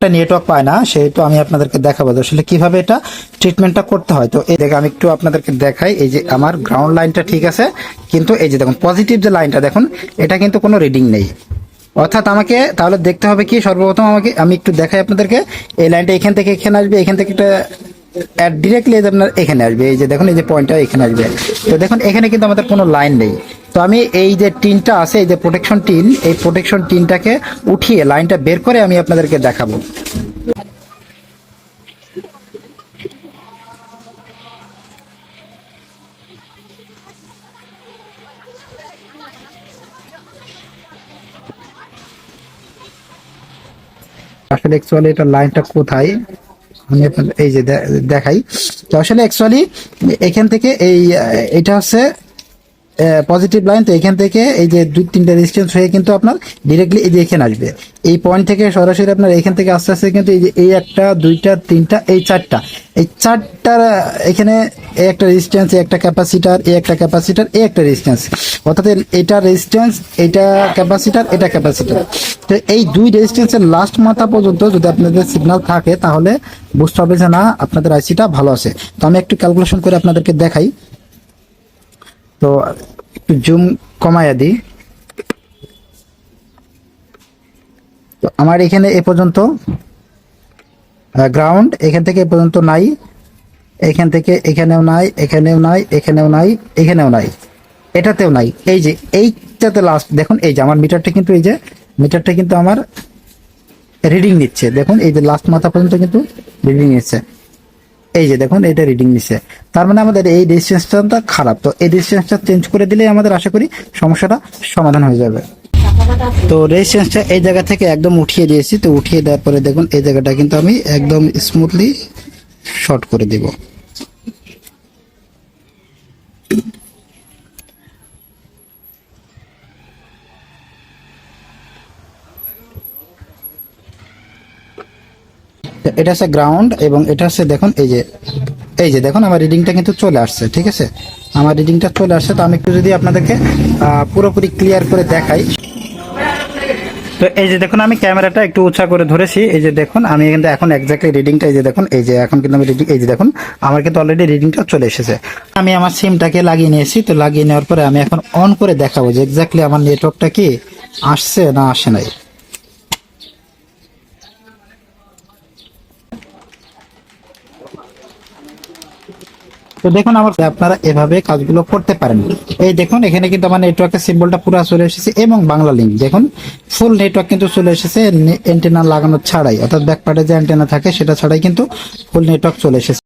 একটা নেটওয়ার্ক পায় না, সেহেতু আমি আপনাদেরকে দেখাবো আসলে কীভাবে এটা ট্রিটমেন্টটা করতে হয়। তো এই দেখে আমি একটু আপনাদেরকে দেখাই, এই যে আমার গ্রাউন্ড লাইনটা ঠিক আছে, কিন্তু এই যে দেখুন পজিটিভ যে লাইনটা দেখুন, এটা কিন্তু কোনো রিডিং নেই। অর্থাৎ আমাকে তাহলে দেখতে হবে কি, সর্বপ্রথম আমাকে, আমি একটু দেখাই আপনাদেরকে, এই লাইনটা এখান থেকে এখানে আসবে, এখান থেকে একটা ডিরেক্টলি আপনার এখানে আসবে, এই যে দেখুন, এই যে পয়েন্টটা এখানে আসবে। তো দেখুন, এখানে কিন্তু আমাদের কোনো লাইন নেই। তো আমি এই যে টিনটা আছে, এই যে প্রোটেকশন টিন, এই প্রোটেকশন টিনটাকে উঠিয়ে লাইনটা বের করে আমি আপনাদেরকে দেখাবো। আসলে অ্যাকচুয়ালি এটা লাইনটা কোথায়? আমি এই যে দেখাই। তো আসলে অ্যাকচুয়ালি এখান থেকে এই, এটা হচ্ছে পজিটিভ লাইন তো এখান থেকে এই যে দুই তিনটা ডিস্টেন্স হয়ে কিন্তু আপনার ডিরেক্টলি এই যে এখানে আসবে। এই পয়েন্ট থেকে সরাসরি আপনার এখান থেকে আস্তে আস্তে কিন্তু এই যে এই একটা, দুইটা, তিনটা, এই চারটা। এই চারটার এখানে এই একটা রেজিস্ট্যান্স এই একটা ক্যাপাসিটার এ একটা ক্যাপাসিটার এই একটা রেজিস্ট্যান্স অর্থাৎ এটা রেজিস্ট্যান্স এটা ক্যাপাসিটার এটা ক্যাপাসিটার তো এই দুই রেজিস্ট্যান্সের লাস্ট মাথা পর্যন্ত যদি আপনাদের সিগনাল থাকে, তাহলে বুঝতে হবে যে না, আপনাদের আইসিটা ভালো আছে। তো আমি একটু ক্যালকুলেশন করে আপনাদেরকে দেখাই। তো একটু জুম কমায়া দিই। তো আমার এখানে এ পর্যন্ত গ্রাউন্ড এখান থেকে এ পর্যন্ত নাই, এখান থেকে এখানেও নাই এখানেও নাই এখানেও নাই এখানেও নাই, এটাতেও নাই। এই যে এইটাতে লাস্ট দেখুন, এই যে আমার মিটারটা কিন্তু এই যে, মিটারটা কিন্তু আমার রিডিং নিচ্ছে। দেখুন, এই যে লাস্ট মাথা পর্যন্ত কিন্তু রিডিং নিচ্ছে। এই যে দেখুন, এটা রিডিং নিচ্ছে তার মানে আমাদের এই রেজিস্ট্রেশনটা খারাপ। তো এই রেজিস্ট্রেশনটা চেঞ্জ করে দিলে আমাদের আশা করি সমস্যাটা সমাধান হয়ে যাবে। তো রেজিস্ট্রেশনটা এই জায়গা থেকে একদম উঠিয়ে দিয়েছি। তো উঠিয়ে দেওয়ার পরে দেখুন, এই জায়গাটা কিন্তু আমি একদম স্মুথলি শর্ট করে দিব। এটা হচ্ছে গ্রাউন্ড এবং এটা হচ্ছে দেখুন, এই যে এই যে দেখুন, আমার রিডিংটা কিন্তু চলে আসছে, ঠিক আছে? আমার রিডিংটা চলে আসছে, তো আমি একটু যদি আপনাদেরকে পুরোপুরি ক্লিয়ার করে দেখাই। তো এই যে দেখুন, আমি ক্যামেরাটা একটু উঁচা করে ধরেছি। এই যে দেখুন, আমি কিন্তু এখন এক্স্যাক্টলি রিডিংটা এই যে দেখুন, এই যে এখন কিন্তু আমি রিডিং এই যে দেখুন, আমার কিন্তু অলরেডি রিডিংটা চলে এসেছে। আমি আমার সিমটাকে লাগিয়ে নিয়েছি, তো লাগিয়ে নেওয়ার পরে আমি এখন অন করে দেখাবো যে এক্স্যাক্টলি আমার নেটওয়ার্কটা কি, আসছে না আসে নাই। তো দেখুন আমার আপনারা এভাবে কাজগুলো করতে পারেন। এই দেখুন, এখানে কিন্তু আমার নেটওয়ার্কের সিম্বলটা পুরো চলে এসেছে এবং বাংলা লিঙ্ক দেখুন ফুল নেটওয়ার্ক কিন্তু চলে এসেছে এন্টেনা লাগানো ছাড়াই। অর্থাৎ ব্যাকপার্টে যে অ্যান্টেনা থাকে, সেটা ছাড়াই কিন্তু ফুল নেটওয়ার্ক চলে এসেছে।